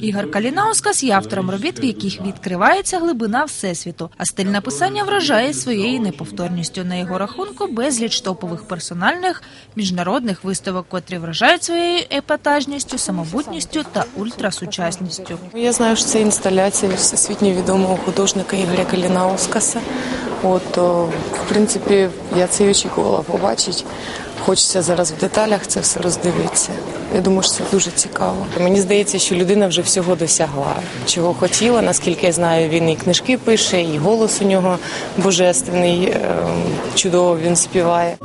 Ігор Калінаускас є автором робіт, в яких відкривається глибина всесвіту, а стиль написання вражає своєю неповторністю. На його рахунку безліч топових персональних міжнародних виставок, котрі вражають своєю епатажністю, самобутністю та ультрасучасністю. Я знаю, що це інсталяція всесвітньо відомого художника Ігоря Калінаускаса. От, в принципі, я це очікувала побачити. Хочеться зараз в деталях це все роздивитися. Я думаю, що це дуже цікаво. Мені здається, що людина вже всього досягла, чого хотіла. Наскільки я знаю, він і книжки пише, і голос у нього божественний, ем, чудово він співає.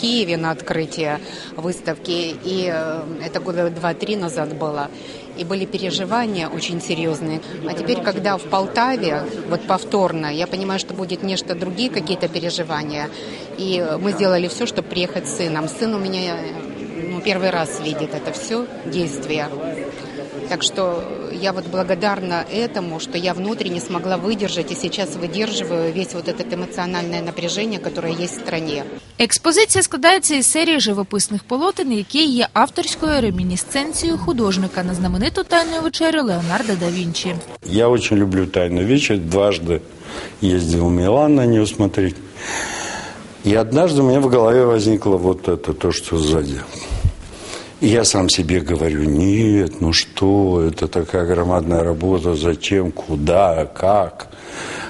Киеве на открытии выставки, и э, это года два-три назад было. И были переживания очень серьезные. А теперь, когда в Полтаве, вот повторно, я понимаю, что будет нечто другие какие-то переживания. И мы сделали все, чтобы приехать с сыном. Сын у меня ну, первый раз видит это все действие. Так что я вот благодарна этому, что я внутренне смогла выдержать и сейчас выдерживаю весь вот этот эмоциональное напряжение, которое есть в стране. Експозиція складається із серії живописних полотен, які є авторською ремінісценцією художника на знамениту тайну вечерю Леонардо да Вінчі. Я очень люблю «Тайну вечер». Дважды ездил в Милан на нее смотреть. И однажды у меня в голове возникло вот это, то, что сзади. И я сам себе говорю, нет, ну что, это такая громадная работа, зачем, куда, как.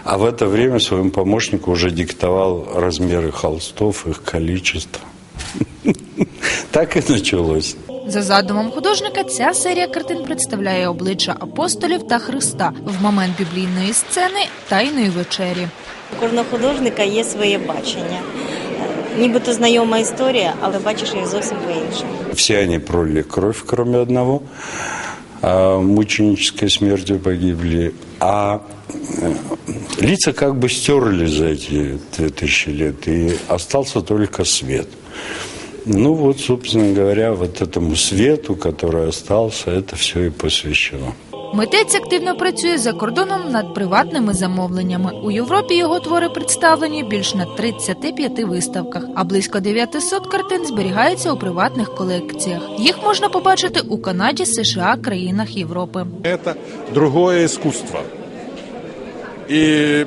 А в это время своему помощнику уже диктовал размеры холстов, их количество. Так и началось. За задумом художника, ця серія картин представляє обличчя апостолів та Христа в момент біблійної сцени Тайної вечері. У кожного художника є своє бачення. Е, Нібито знайома історія, але бачиш її зовсім по-іншому. Все они пролили кровь, кроме одного. А, мученической смертью погибли. А э, лица как бы стерли за эти две тысячи лет. И остался только свет. Ну вот, собственно говоря, вот этому свету, который остался, это все и посвящено. Митець активно працює за кордоном над приватними замовленнями. У Європі його твори представлені більш на 35 виставках, а близько 900 картин зберігаються у приватних колекціях. Їх можна побачити у Канаді, США, країнах Європи. Это другое искусство. И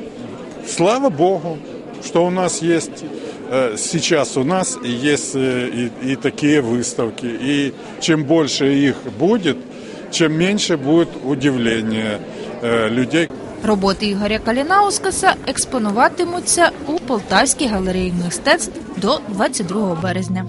слава Богу, что у нас есть э, сейчас у нас есть э, и, и такие выставки. И чем больше их будет, чем меньше будет удивления э, людей. Роботи Ігоря Калінаускаса експонуватимуться у Полтавській галереї мистецтв до 22 березня.